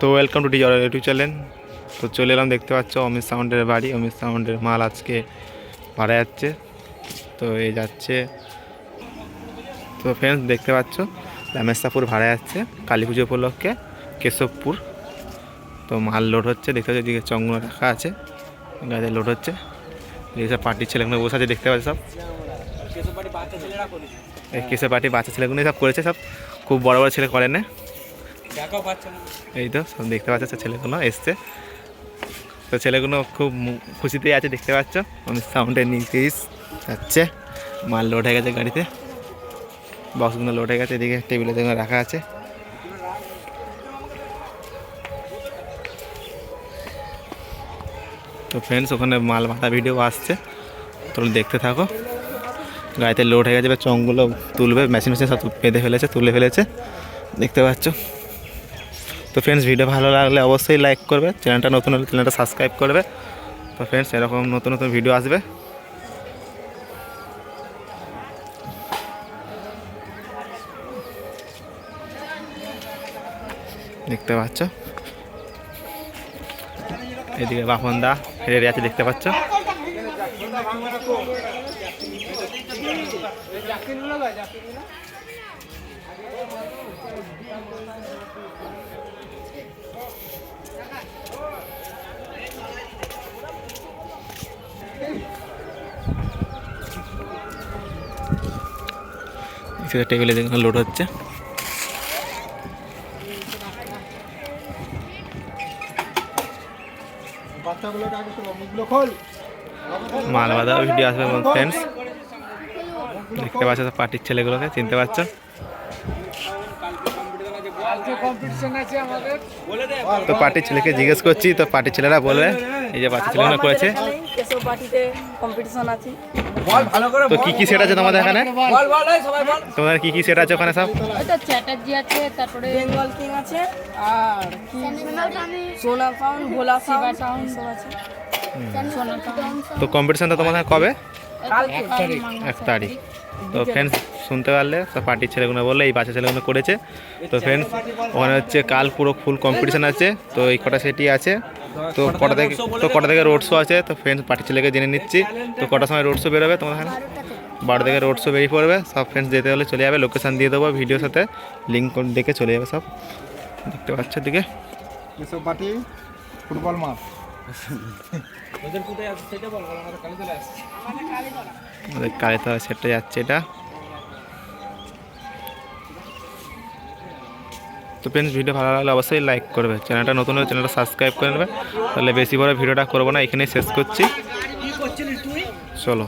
তো welcome to ডিজার YouTube channel তো চলে এলাম, দেখতে পাচ্ছ অমিত সাউন্ডের বাড়ি। অমিত সাউন্ডের মাল আজকে ভাড়া যাচ্ছে। তো এই যাচ্ছে। তো ফ্রেন্ডস দেখতে পাচ্ছ রামেশাপুর ভাড়া যাচ্ছে কালী পুজো উপলক্ষে কেশবপুর। তো মাল লোড হচ্ছে, দেখতে পাচ্ছ, এদিকে চঙ্গন রাখা আছে, গাড়িতে লোড হচ্ছে। এই সব পার্টির ছেলেগুলো বসে আছে, দেখতে পাচ্ছ সব। কেসের পার্টি বাচ্চা ছেলেগুলো সব করেছে সব। খুব বড় বড় ছেলে করে না এই তো, সব দেখতে পাচ্ছ সব ছেলেগুলো এসছে। তো ছেলেগুলো খুব খুশিতেই আছে, দেখতে পাচ্ছ। আমি সাউন্ডে নিচেই যাচ্ছে। মাল লোড হয়ে গেছে গাড়িতে। বক্সগুলো লোড হয়ে গেছে, এদিকে টেবিলে দেখে রাখা আছে। তো ফ্রেন্ডস ওখানে মাল মাথা ভিডিও আসছে। তোমরা দেখতে থাকো। গাড়িতে লোড হয়ে গেছে, এবার চংগুলো তুলবে মেশিন মেশিন সব বেঁধে ফেলেছে, তুলে ফেলেছে। দেখতে পাচ্ছ। তো ফ্রেন্ডস ভিডিও ভালো লাগলে অবশ্যই লাইক করবে চ্যানেলটা নতুন হলে চ্যানেলটা সাবস্ক্রাইব করবে। তো ফ্রেন্ডস এরকম নতুন নতুন ভিডিও আসবে। দেখতে পাচ্ছ? এদিকে বাপন দা রেডি আছে, দেখতে পাচ্ছ? টেবিলে দেখুন, লোড হচ্ছে। মাল বাঁধা ভিডিও আসবে ফ্রেন্ডস দেখতে পাচ্ছ পার্টির ছেলেগুলোকে, চিনতে পারছ? তো পার্টির ছেলেকে জিজ্ঞেস করছি, তো পার্টির ছেলেরা বলবে, এই যে বাচ্চা ছেলেগুলো করেছে। কেশব পার্টিতে কম্পিটিশন আছে। তো কি কি সেট আছে তোমাদের এখানে? তোমাদের কি কি সেট আছে ওখানে সব? চ্যাটার্জি আছে তারপরে বেঙ্গল কিং আছে আর কি? সোনা সাউন্ড ভোলা সাউন্ড। সব আছে। তো কম্পিটিশনটা তোমাদের কবে? এক তারিখ তো ফ্রেন্ডস শুনতে পারলে সব পার্টির ছেলেগুলো বললে এই বাচ্চা ছেলেগুলো করেছে। তো ফ্রেন্ডস ওখানে হচ্ছে কাল পুরো ফুল কম্পিটিশান আছে তো এই কটা সেটি আছে। তো কটা থেকে তো কটা থেকে রোড শো আছে তো ফ্রেন্ডস পার্টির ছেলেকে জেনে নিচ্ছি। তো কটার সময় রোড শো বেরোবে তোমাদের এখানে? বারো থেকে রোড শো বেরিয়ে পড়বে সব ফ্রেন্ডস যেতে হলে চলে যাবে লোকেশান দিয়ে দেবো ভিডিওর সাথে লিঙ্ক দেখে চলে যাবে সব। দেখতে পাচ্ছ দিকে এসব পার্টি ফুটবল মাঠ আমাদের কালিতলা। সেটটা যাচ্ছে এটা। তো ফ্রেন্ডস ভিডিও ভালো লাগলে অবশ্যই লাইক করবে। চ্যানেলটা নতুন হলে চ্যানেলটা সাবস্ক্রাইব করে নেবে। তাহলে বেশি বড় ভিডিওটা করব না এখানেই শেষ করছি। চলো।